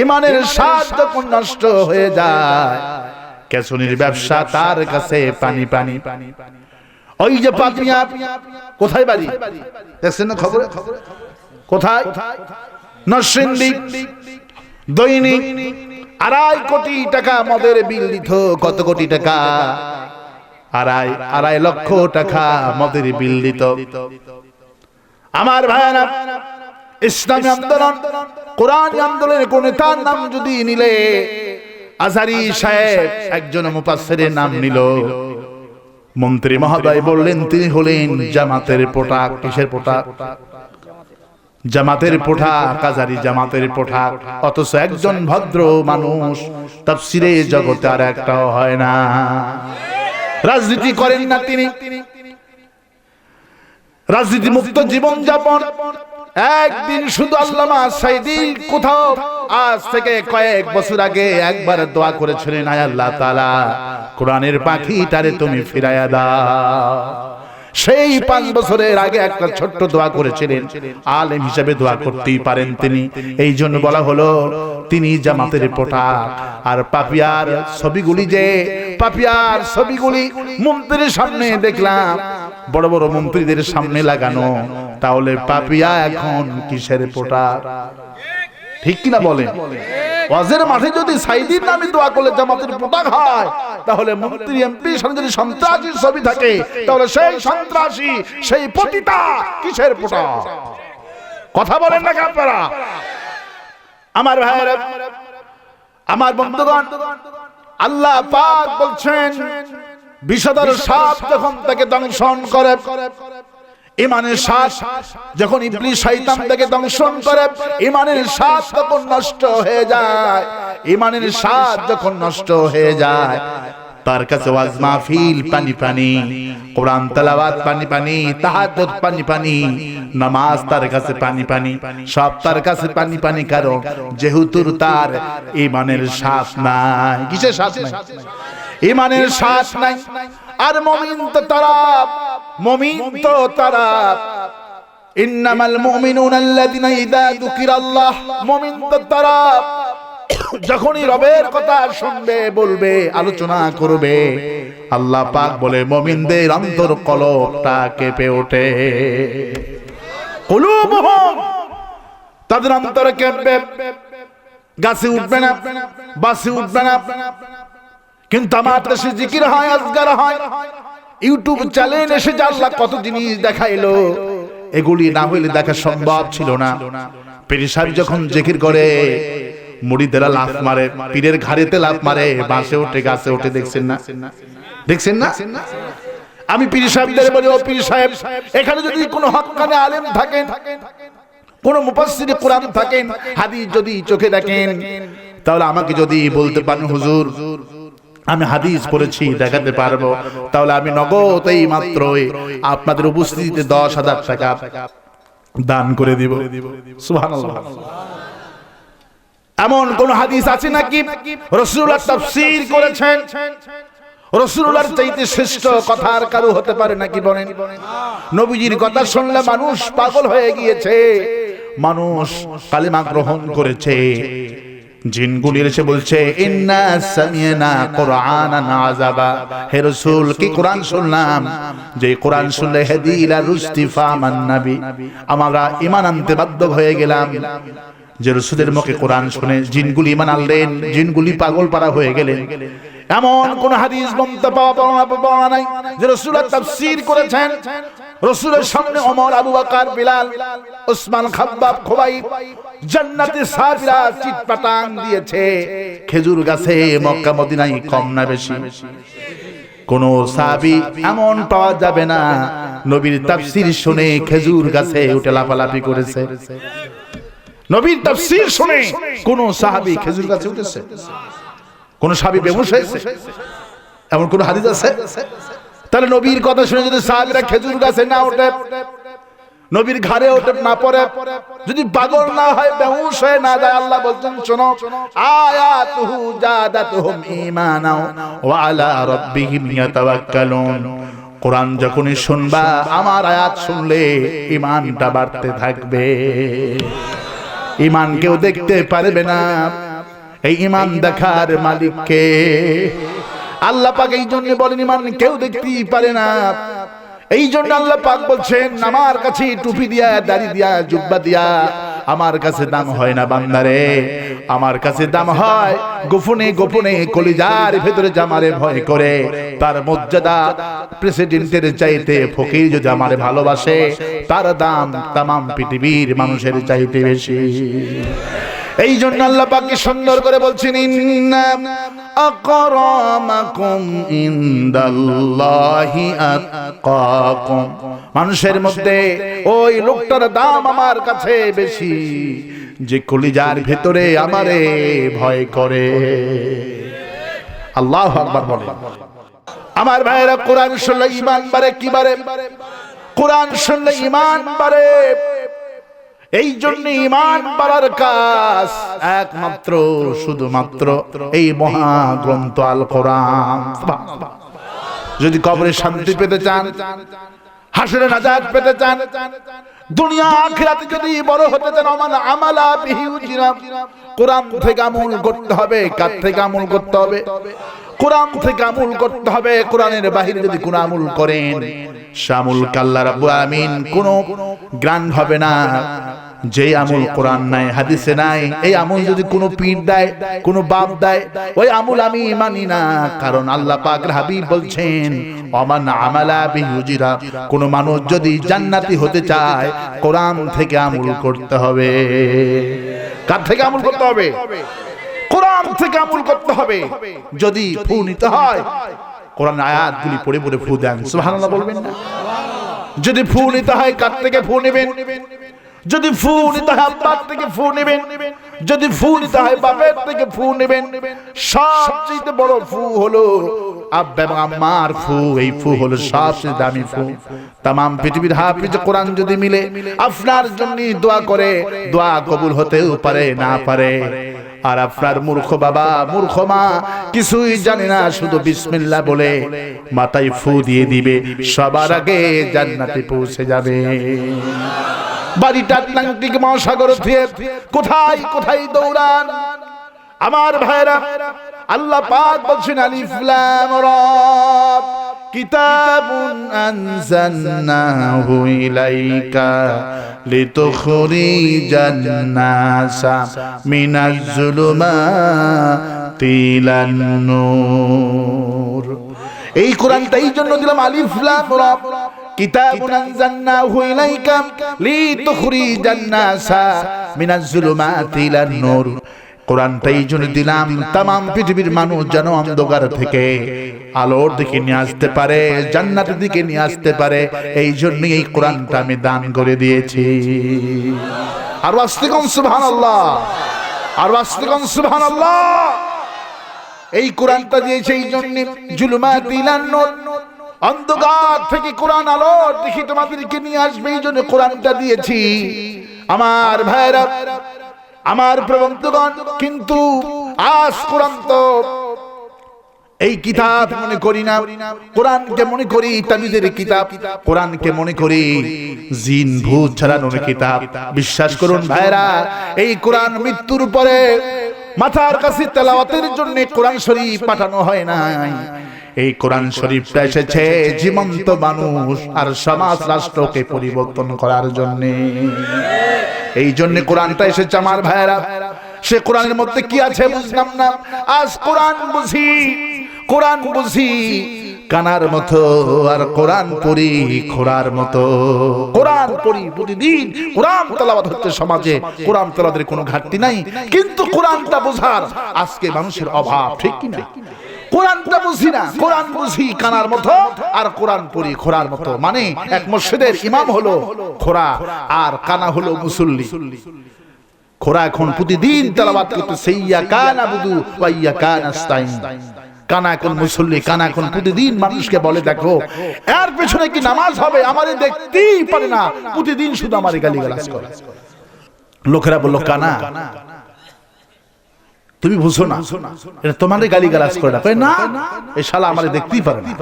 ইমানের স্বাদ যখন নষ্ট হয়ে যায় কেসুনির ব্যবসা তার কাছে পানি পানি পানি। ওই যে পাপিয়া কোথায় বাড়ি? দেখছেন না খবর? কোথায়? নরসিংদী। দৈনিক আড়াই কোটি টাকা মদের বিল দিত কত কোটি টাকা আড়াই আড়াই লক্ষ টাকা মদের বিল দিত। আমার ভাইয়ারা ইসলামী আন্দোলন, কোরআনী আন্দোলনের কোন নেতার নাম যদি নিলে, আজারি সাহেব একজন মুপাসসিরের নাম নিল। মন্ত্রী মহোদয় বললেন, তিনি হলেন জামাতের পোটাক কিসের পোটাক জামাতের পোঠাক কাজারি জামাতের পোঠাক অথচ একজন ভদ্র মানুষ, তাফসিরে জগতে আর একটাও হয় না। রাজনীতি করেন না তিনি। রাজনীতি মুক্ত জীবন যাপন একদিন শুধু আল্লামা সাইদি কোথাও, আজ থেকে কয়েক বছর আগে একবার দোয়া করেছিলেন, আয় আল্লাহ কোরআনের পাখিটারে তুমি ফিরাইয়া দাও। সেই পাঁচ বছরের আগে একটা ছোট্ট দোয়া করেছিলেন, আলেম হিসেবে দোয়া করতেই পারেন তিনি। এই জন্য বলা হলো, তিনি জামাতের পোটা। আর পাপিয়ার ছবিগুলি যে, পাপিয়ার ছবিগুলি মন্ত্রীর সামনে দেখলাম বড় বড় মন্ত্রীদের সামনে লাগানো, তাহলে পাপিয়া এখন কিসের পোটা? ঠিক কিনা বলেন? ওয়াজের মাঠে যদি সাইদির নামে দোয়া করলে জামাতের পোটাক হয় তাহলে মন্ত্রী, এমপি, সামনে যদি সন্ত্রাসীর ছবি থাকে, তাহলে সেই সন্ত্রাসী, সেই পতিতা কিসের পোটা? কথা বলেন না আপনারা আমার ভাইয়েরা, আমার বন্ধুগণ, আল্লাহ পাক বলছেন বিষধর সাপ যখন তাকে দংশন করে ইমানের শ্বাস যখন ইবলি শয়তান থেকে দংশন করে ইমানের শ্বাস তখন নষ্ট হয়ে যায়। ইমানের শ্বাস যখন নষ্ট হয়ে যায়। তার কাছে ওয়াজ মাহফিল, পানি পানি। কোরআন তেলাওয়াত, পানি পানি। তাহাজ্জুদ, পানি পানি। নামাজ তার কাছে পানি পানি। সব তার কাছে পানি পানি কারণ যেহেতু তার ইমানের শ্বাস নাই। কিসের শ্বাস নাই? ইমানের শ্বাস নাই। আর মমিন তো তারা মমিন তো তারা ইন্নামাল মুমিনুনা আল্লাযিনা ইযা যুকিরাল্লাহ মমিন তো তারা যখনই রবের কথা শুনবে, বলবে, আলোচনা করবে, আল্লাহ পাক বলে, মমিনদের অন্তর কলবটা কেঁপে ওঠে। তাদের অন্তরে কেঁপবে। গাছে উঠবে না, বাসে উঠবে না। কিন্তু আমার দেশে জিকির হয়, আজগার হয়। ইউটিউব চ্যানেল এসে আল্লাহ কত জিনিস দেখাইলো, এগুলি না হইলে দেখা সম্ভব ছিল না। পীর সাহেব যখন জিকির করে মুড়িদেরা লাফ মারে, পীরের ঘাড়েতে লাফ মারে বাসে ওঠে, গাছে ওঠে, দেখছেন না? দেখছেন না? আমি পীর সাহেবদের বলি, ও পীর সাহেব, এখানে যদি কোনো হক্কানে আলেম থাকেন, কোন মুফাসসির কোরআন থাকেন, হাদিস যদি চোখে দেখেন, তাহলে আমাকে যদি বলতে পারেন, হুজুর, আমি হাদিস পড়েছি, দেখাতে পারব, তাহলে আমি নগদ এই মাত্রই আপনাদের উপস্থিতিতে দশ হাজার টাকা দান করে দিব। সুবহানাল্লাহ। এমন কোন হাদিস আছে নাকি? রসুল্লাহ তাফসীর করেছেন। রসুল্লাহর চাইতে শ্রেষ্ঠ কথার কারও হতে পারে নাকি বলেন? নবীজির কথা শুনলে মানুষ পাগল হয়ে গিয়েছে। মানুষ কালিমা গ্রহণ করেছে। জিনগুলি এসে বলছে, ইন্না সামিয়ানা কোরআনান আযাবা। হে রাসূল, কি কোরআন শুনলাম? যে কোরআন শুনলে, হেদিলা রুস্তিফা মান নবী। আমরা ঈমান আনতে বাধ্য হয়ে গেলাম। যে রসুলের মুখে কোরআন শুনে জিনগুলি ইমান আনলেন, জিনগুলি পাগল পারা হয়ে গেলেন। এমন কোন হাদিস বলতে পাওয়া পাওয়া নাই যে রসুলের তাফসীর করেছেন। রসুলের সামনে ওমর, আবু বকর, বিলাল ওসমান খাব্বাব, খোবাইব জান্নাতে সাবিরা চিৎপাটাং দিয়েছে। খেজুর গাছে মক্কা মদিনায় কম না বেশি। কোন সাহাবি এমন পাওয়া যাবে না। নবীর তাফসীর শুনে খেজুর গাছে উঠে লাফালাফি করেছে। নবীর তাফসীর শুনে কোন সাহাবি খেজুর গাছে উঠেছে? কোন সাহাবি বেহুশ হয়েছে এমন কোন হাদিস আছে? তাহলে নবীর কথা শুনে যদি সাহাবিরা খেজুর গাছে না ওঠে নবীর ঘাড়ে ওঠে না পড়ে যদি পাগল না হয় বেহুশ হয়ে না যায় আল্লাহ বলছেন শোনো আয়াতুহু জাদাতুহুম ঈমানাও ওয়া আলা রাব্বিহিম ইয়াতাওয়াক্কালুন। কোরআন যখনই শুনবা আমার আয়াত শুনলে ঈমানটা বাড়তে থাকবে। ঈমান কেউ দেখতে পারবে না। এই ইমান দেখার মালিককে। আল্লাহ পাক এই জন্য বলেন ইমান কেউ দেখতেই পারে না। এই জন্য আল্লাহ পাক বলছেন আমার কাছে টুপি দিয়া দাড়ি দিয়া জুব্বা দিয়া আমার কাছে দাম হয় না বান্দারে। আমার কাছে দাম হয় গোপনে গোপনে কলিজার ভেতরে জামারে ভয় করে। তার মর্যাদা প্রেসিডেন্টের চাইতে ফকির যদি আমারে ভালোবাসে তার দাম তামাম পৃথিবীর মানুষের চাইতে বেশি। এই জন্য আল্লাহ পাককে সুন্দর করে বলছেন মানুষের মধ্যে ওই লোকটার দাম আমার কাছে বেশি। যে কলিজার ভেতরে আমারে ভয় করে। আল্লাহ আকবার বলে। আমার ভাইয়েরা, কোরআন শুনলে ইমান বাড়ে কি বাড়ে? কোরআন শুনলে ইমান বাড়ে। এই জন্য ইমান বাড়ার কাজ একমাত্র, শুধুমাত্র এই মহাগ্রন্থ আল কোরআন যদি কবরে শান্তি পেতে চান, হাসরে নাজাত পেতে চান দুনিয়া আখিরাতে যদি বড় হতে চান আমান আমালা বিহি কোরআন থেকে আমল করতে হবে, কার থেকে আমল করতে হবে? কোরআন থেকে আমল করতে হবে, কোরআনের বাহিরে যদি কোন আমল করেন শামুল কাল্লা রাব্বুল আমিন কোন গ্রান্ড হবে না। যে আমল কোরআন নাই, হাদিসে নাই, এই আমল যদি কোনো পীর দেয়, কোনো বাপ দেয়, ওই আমল আমি মানি না। কারণ আল্লাহ পাক হাবিব বলছেন অমান আমালা বিহুজিরা কোন মানুষ যদি জান্নাতি হতে চায়, কোরআন থেকে আমল করতে হবে। কার থেকে আমল করতে হবে? কোরআন থেকে আমল করতে হবে। যদি ফু নিতে হয় কোরআন আয়াতগুলি পড়ে পড়ে ফু দেন। সুবহানাল্লাহ বলবেন না? যদি ফু নিতে হয়, কার থেকে ফু নেবেন? যদি ফু নিতে হয় আব্বার থেকে ফু নেবেন। যদি ফু নিতে হয় বাপের থেকে ফু নেবেন। সবচেয়ে বড় ফু হলো আব্বা এবং আম্মার ফু। এই ফু হলো সবচেয়ে দামি ফু। তাম পৃথিবীর হাফিজ কোরআন যদি মিলে আপনার জন্য দোয়া করে দোয়া কবুল হতেও পারে না পারে। আর আপনার মূর্খ বাবা মূর্খ মা কিছুই জানে না শুধু বিসমিল্লাহ বলে মাথায় ফু দিয়ে দিবে। সবার আগে জান্নাতে পৌঁছে যাবে বাড়িটা আটলান্টিক মহাসাগর থেকে কোথায় কোথায় দৌড়ান? আমার ভাইরা আল্লাহ পাক বলছেন, আলিফ লাম রা কিতাবুন আনজালনাহু ইলাইকা লিতুখরিজান নাসা মিনাজ জুলুমাতি ইলান নূর। এই কোরআনটা এই জন্য দিলাম আলিফ লাম রা কোরআনটা এই জন্য দিলাম তাম পৃথিবীর মানুষ যেন অন্ধকার থেকে আলোর দিকে নিয়ে আসতে পারে জান্নাতের দিকে নিয়ে আসতে পারে। এই কোরআনটা আমি দান করে দিয়েছি। আর বাস্তিকম সুবহান আল্লাহ আর বাস্তিকম সুবহান আল্লাহ এই কোরআনটা দিয়েছে এই জন্য জুলুমা অন্ধকার থেকে কোরআন আলোর দেখি তোমাদেরকে নিয়ে আসবে, এই জন্য কোরআনটা দিয়েছি। আমার ভাইরা আমার প্রবন্ধগণ, কিন্তু আজ কোরআন তো এই কিতাব মনে করি না। কোরআনকে মনে করি তামিদের কিতাব। কোরআনকে মনে করি, জিন, ভূত ছাড়ানোর কিতাব। বিশ্বাস করুন ভাইরা এই কোরআন মৃত্যুর পরে মাথার কাছে তেলাওয়াতের জন্য কোরআন শরীফ পাঠানো হয় নাই। এই কোরআন শরীফটা এসেছে জীবন্ত মানুষ আর সমাজ রাষ্ট্রকে পরিবর্তন করার জন্য। এই জন্য কোরআনটা এসেছে আমার ভাইরা সে কোরআনের মধ্যে কি আছে বুঝলাম না। আজ কোরআন বুঝি কোরআন বুঝি কানার মতো আর কোরআন পড়ি খোরার মতো। কোরআন পড়ি প্রতিদিন। কোরআন তেলাওয়াত হচ্ছে সমাজে। কোরআন তেলাওয়াতের কোনো ঘাটতি নাই। কিন্তু কোরআনটা বোঝার আজকে মানুষের অভাব ঠিক কি না কোরআনটা বুঝি না। কোরআন বুঝি কানার মতো আর কোরআন পড়ি খোরার মতো। মানে এক মসজিদের ইমাম হলো খোরা আর কানা হলো মুসল্লি। খোরা এখন প্রতিদিন তেলাওয়াত করতে সেইয়া কানা বুদু ওয়াইয়া কানা কানা এখন মুসল্লি কানা এখন প্রতিদিন মানুষকে বলে দেখো এর পেছনে কি নামাজ হবে? আমারে দেখতেই পারে না। প্রতিদিন শুধু আমারে গালিগালাজ করে। লোকেরা বলল কানা তুমি বুঝো না। এটা তোমাদের গালি গালাজ করে না। না এই শালা আমারে দেখতেই পারে না।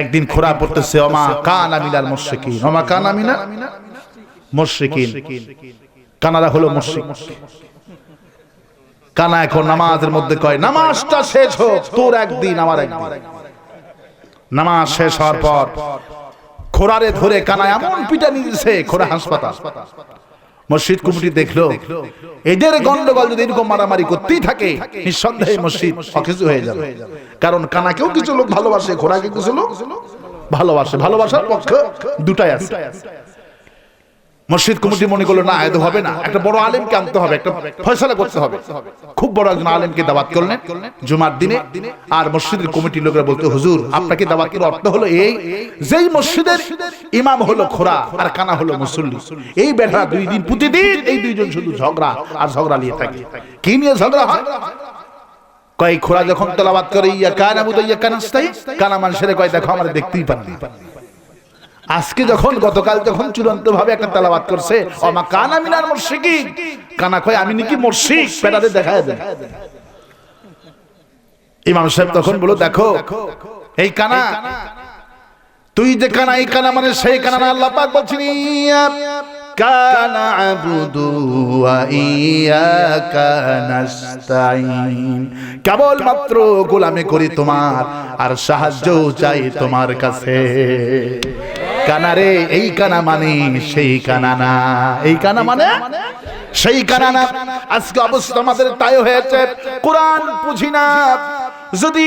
একদিন খোরা পড়তেছে, অমা কান আমিলার মুশরিকিন। অমা কান আমিনা মুশরিকিন। কানারা হলো মুশরিক। কানা এখন নামাজের মধ্যে কয়, নামাজটা শেষ হোক, তোর একদিন, আমার একদিন। নামাজ শেষ হওয়ার পর খোরারে ধরে কানা এমন পিটা নিয়েছে খোরা হাসপাতাল। মসজিদ কমিটি দেখল এদের গন্ডগোল যদি এরকম মারামারি করতেই থাকে নিঃসন্দেহে মসজিদ অকেজু হয়ে যাবে। কারণ কানাকেও কিছু লোক ভালোবাসে ঘোড়াকে কিছু লোক ভালোবাসে ভালোবাসার পক্ষ দুটাই আছে। মসজিদ কমিটি মনে করল, না এত হবে না। একটা বড় আলেমকে আনতে হবে, একটা ফয়সালা করতে হবে। খুব বড় একজন আলেমকে দাওয়াত করলেন জুমার দিনে। আর মসজিদের কমিটির লোকেরা বলতে, হুজুর, আপনাকে দাওয়াত করার অর্থ হলো এই, যেই মসজিদের ইমাম হলো খোরা আর কানা হলো মুসল্লি। এই বেটা দুই দিন প্রতিদিন এই দুইজন শুধু ঝগড়া আর ঝগড়া নিয়ে থাকে। কি নিয়ে ঝগড়া হয়? কয়, খোরা যখন তেলাবাত করে, ইয়া কানা বুদা ইয়া কানাস্তাই কানা মানুষের কয়, দেখো, আমরা দেখতেই পারি আজকে যখন গতকাল যখন চূড়ান্ত ভাবে একটা তেলাবাত করছে, অমা কানা মিনার মুর্শিকি কানা কয়, আমি নাকি মুর্শিক পেটাতে দেখায় দেন। ইমাম সাহেব তখন বলো দেখো, এই কানা, তুই যে কানা, এই কানা মানে সেই কানা না আল্লাহ পাক বলছেন কানা আবুদু ওয়া ইয়াকা কেবল মাত্র গোলামি করি তোমার, আর সাহায্য চাই তোমার কাছে। কানা রে, এই কানা মানে সেই কানা না। এই কানা মানে? সেই কানা না। আজকে অবস্থা আমাদের তাই হয়েছে। কোরআন বুঝি না। যদি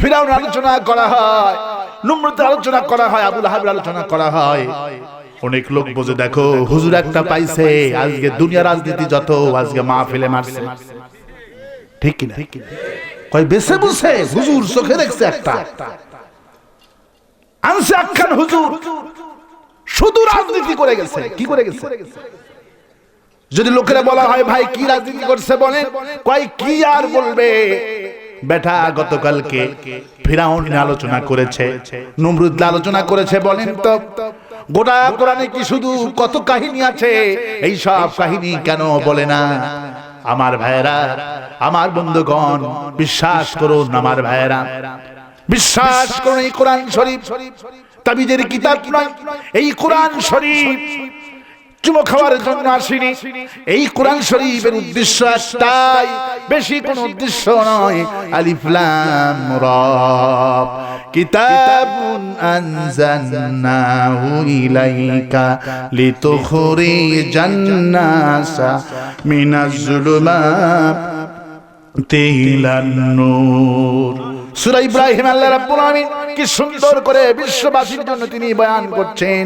ফিরাউন আলোচনা করা হয় নম্রতার আলোচনা করা হয়, আবুল হাবির আলোচনা করা হয়, অনেক লোক বোঝে দেখো, হুজুর একটা পাইছে, আজকে দুনিয়া রাজনীতি যত, আজকে মা ফেলে মারছে। ঠিক কিনা? কয় বেছে বুঝে হুজুর চোখে দেখছে একটা। আনছে আখ্যান হুজুর শুধু রাজনীতি করে গেছে। কি করে গেছে? যদি লোকেরা বলা হয়, ভাই, কি রাজনীতি করছে বলেন? কয়, কি আর বলবে? বেটা, গতকালকে ফিরাউন আলোচনা করেছে নমরুদ আলোচনা করেছে, বলেন তো, গোটা কোরআনে কি শুধু কত কাহিনী আছে? এই সব কাহিনী কেন বলে না? আমার ভাইয়েরা, আমার বন্ধুগণ, বিশ্বাস করুন, আমার ভাইয়েরা বিশ্বাস করুন এই কোরআন শরীফ। তাবিজের কিতাব নয়, এই কোরআন শরীফ। চুমো খাওয়ার জন্য আসিনি। এই কোরআন শরীফের উদ্দেশ্য একটাই, বেশি কোন উদ্দেশ্য নয়, আলিফ লাম রা কিতাবুন আনজালনাহু ইলাইকা লিতুখরিজান নাসা মিনাজ যুলুমাতি সুন্দর করে বিশ্ববাসীর জন্য তিনি করছেন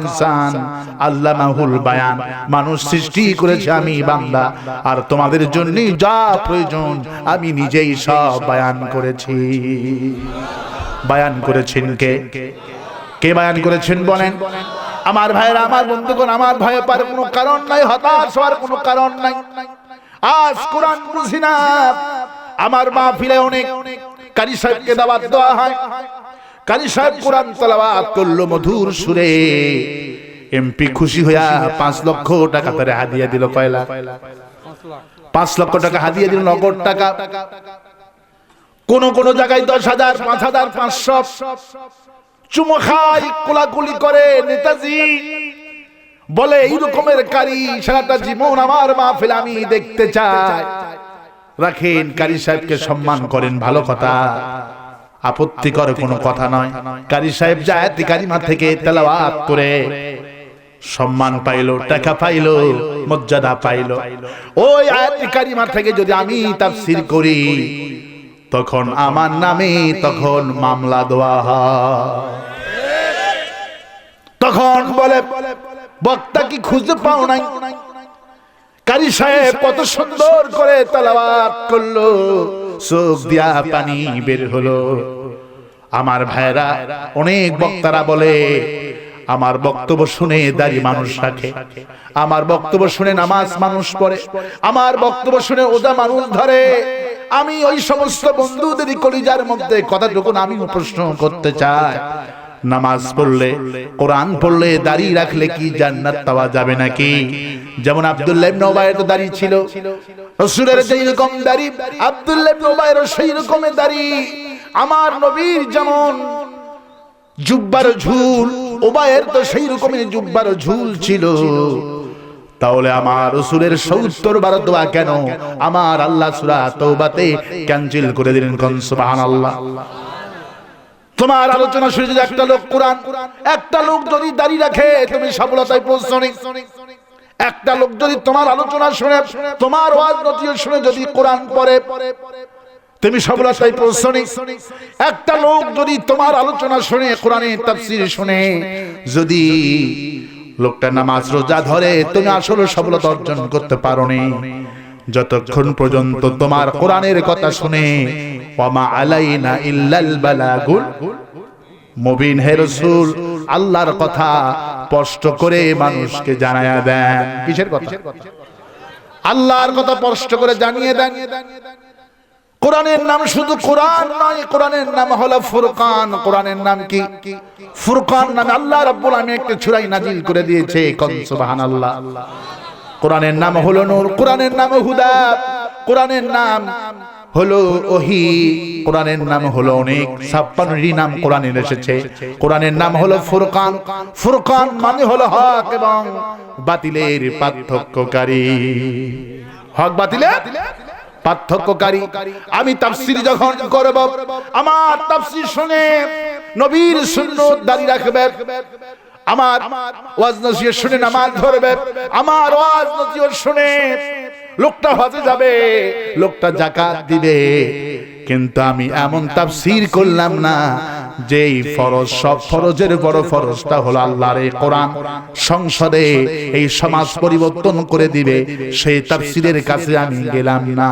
ইনসান বায়ান। মানুষ সৃষ্টি করেছে আমি বান্দা, আর তোমাদের জন্য যা প্রয়োজন, আমি নিজেই সব বয়ান করেছি। বয়ান করেছেন কে? কে বয়ান করেছেন বলেন? আমার ভাইরা আমার বন্ধুগণ, আমার ভয় পার কোনো কারণ নাই, হতাশ হওয়ার কোনো কারণ নাই। আজ কোরআন বুঝি না। আমার ফিরে অনেক কারি সাহেবকে দাওয়াত দেওয়া হয়। কারি সাহেব কোরআন তেলাওয়াত করল মধুর সুরে। এমপি খুশি হইয়া পাঁচ লক্ষ টাকা তারে হাদিয়া দিল কয়লা পাঁচ লক্ষ টাকা হাদিয়া দিল, নগদ টাকা। কোন কোন জায়গায় দশ হাজার, পাঁচ হাজার, পাঁচশো। চুমো খাই কোলাকুলি করে নেতাজি। বলে, এই রকমের কারি সারাটা জীবন আমার মাহফিল আমি দেখতে চাই। রাখেন, কারি সাহেবকে সম্মান করেন, ভালো কথা। আপত্তিকর কোনো কথা নয়। কারি সাহেব জায়াতি কারিমা থেকে তেলাওয়াত করে, সম্মান পাইলো, টাকা পাইলো, মর্যাদা পাইলো। ওই আয়াতি কারিমা থেকে যদি আমি তাফসীর করি, তখন আমার নামে তখন মামলা দেওয়া হয়। তখন বলে বক্তা কি খুঁজে পাও নাই? কারি সাহেব কত সুন্দর করে তালাবাত করল। চোখ দিয়া পানি বের হলো। আমার ভাইরা অনেক বক্তারা বলে, আমার বক্তব্য শুনে দাড়ি মানুষ রাখে, আমার বক্তব্য শুনে নামাজ মানুষ পড়ে, আমার বক্তব্য শুনে ওজা মানুষ ধরে। আমি ওই সমস্ত বন্ধুদেরই কলিজার মধ্যে কথাটুকুন আমি প্রশ্ন করতে চাই। নামাজ পড়লে, কোরআন পড়লে দাঁড়িয়ে রাখলে কি জান্নাত পাওয়া যাবে নাকি? যেমন আব্দুল্লাহ ইবনে উবাইয়ের তো দাড়ি ছিল। রাসূলের যেই রকম দাড়ি, আব্দুল্লাহ ইবনে উবাইয়ের সেই রকমের দাড়ি। আমার নবীর যেমন জুব্বার ঝুল উবাইয়ের তো সেই রকমের জুব্বার ঝুল ছিল। তাহলে আমার রসুলের সত্তর বার দোয়া কেন? আমার আল্লাহ সুরা তৌবাতে ক্যান্সেল করে দিলেন কোন সুবহানাল্লাহ। তোমার আলোচনা শুনে যদি একটা লোক কোরআন, একটা লোক যদি দাঁড়িয়ে রাখে, তুমি সফলতায় পৌঁছনি। একটা লোক যদি তোমার আলোচনা শুনে, তোমার শুনে যদি কোরআন পড়ে, তুমি সফলতায় পৌঁছনি। একটা লোক যদি তোমার আলোচনা শুনে কোরআনের তাফসীর শুনে, যদি লোকটা নামাজ রোজা ধরে, তুমি আসলে সফলতা অর্জন করতে পারোনি। যতক্ষণ পর্যন্ত তোমার কোরআনের কথা শুনে ওয়ামা আলাইনা ইল্লাল বালাগুল। মুবিন হে রাসূল, আল্লাহর কথা স্পষ্ট করে মানুষকে জানায়া দেন। কিসের কথা? আল্লাহর কথা স্পষ্ট করে জানিয়ে দেন। কোরআনের নাম শুধু কোরআন নয়, কোরআনের নাম হলো ফুরকান। কোরআনের নাম কি? ফুরকান নামে আল্লাহ রাব্বুল আলামিন একটা ছুরাই নাজিল করে দিয়েছে, কোন সুবহানাল্লাহ। কোরআনের নাম হলো নূর, কোরআনের নাম হুদা, কোরআনের নাম হলো ওহি। কোরআনের নাম হলো অনেক। ছাপ্পান্নটি নাম কোরআনের এসেছে। কোরআনের নাম হলো ফুরকান। ফুরকান মানে হলো হক এবং বাতিলের পার্থক্যকারী। হক বাতিলের পার্থক্যকারী। আমি তাফসির যখন করব, আমার তাফসির শুনে নবীর সুন্নত দাঁড়িয়ে রাখবে। আমার ওয়াজ নসিহত শুনে নামাজ ধরবে। আমার ওয়াজ নসিহত শুনে লোকটা হজে যাবে, লোকটা জাকাত দিবে। কিন্তু আমি এমন তাফসীর করলাম না, যেই ফরজ, সব ফরজের বড় ফরজটা হলো আল্লাহর এই কোরআন সংসদে এই সমাজ পরিবর্তন করে দিবে, সেই তাফসীরের কাছে আমি গেলাম না।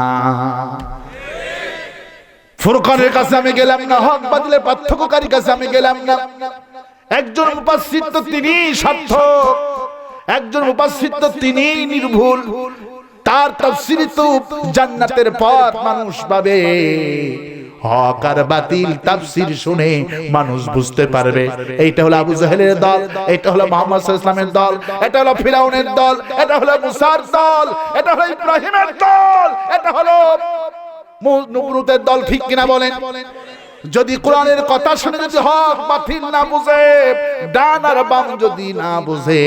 ফুরকানের কাছে আমি গেলাম না, হক বাতিলের পার্থক্যকারী কাছে আমি গেলাম না। একজন মুপাসসির তো তিনি সার্থক, একজন মুপাসসির তো তিনি নির্ভুল তার তাফসীরে তো জান্নাতের পথ মানুষ পাবে। হক আর বাতিল তাফসীর শুনে মানুষ বুঝতে পারবে। এইটা হলো আবু জাহেলের দল এটা হলো মোহাম্মদ ওয়াসাল্লামের দল, এটা হলো ফিরাউনের দল, এটা হলো মুসার দল, এটা হলো ইব্রাহিমের দল, এটা হলো নবরুতের দল, ঠিক কিনা বলেন? যদি কোরআনের কথা শুনে যদি হক বাতিল না বুঝে, ডান আর বাম যদি না বুঝে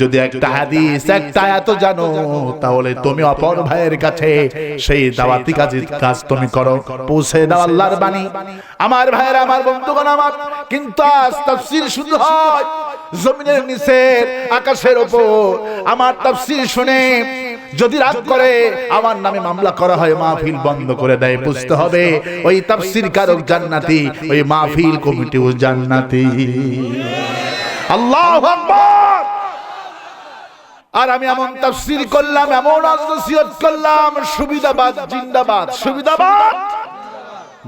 যদি একটা হাদিস একটা আয়াত জানো তাহলে তুমি অপর ভাইয়ের কাছে সেই দাওয়াতি কাজ কাজ তুমি করো পৌঁছে দাও আল্লাহর বাণী। আমার ভাইয়ের আমার বন্ধুগণ আমার কিন্তু আজ তাফসীর শুধু হয়। জমিনের নিচে আকাশের ওপর। আমার তাফসীর শুনে যদি রাগ করে আমার নামে মামলা করা হয় মাহফিল বন্ধ করে দেয় বুঝতে হবে। ওই তাফসীর কারক জান্নাতি ওই মাহফিল কমিটিও জান্নাতি। আল্লাহু আকবার। আর আমি এমন তাফসির করলাম, এমন নসিহত করলাম, সুবিধাবাদ, জিন্দাবাদ সুবিধাবাদ,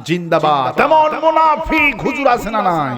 জিন্দাবাদ। এমন মুনাফিক হুজুর আছে না নাই?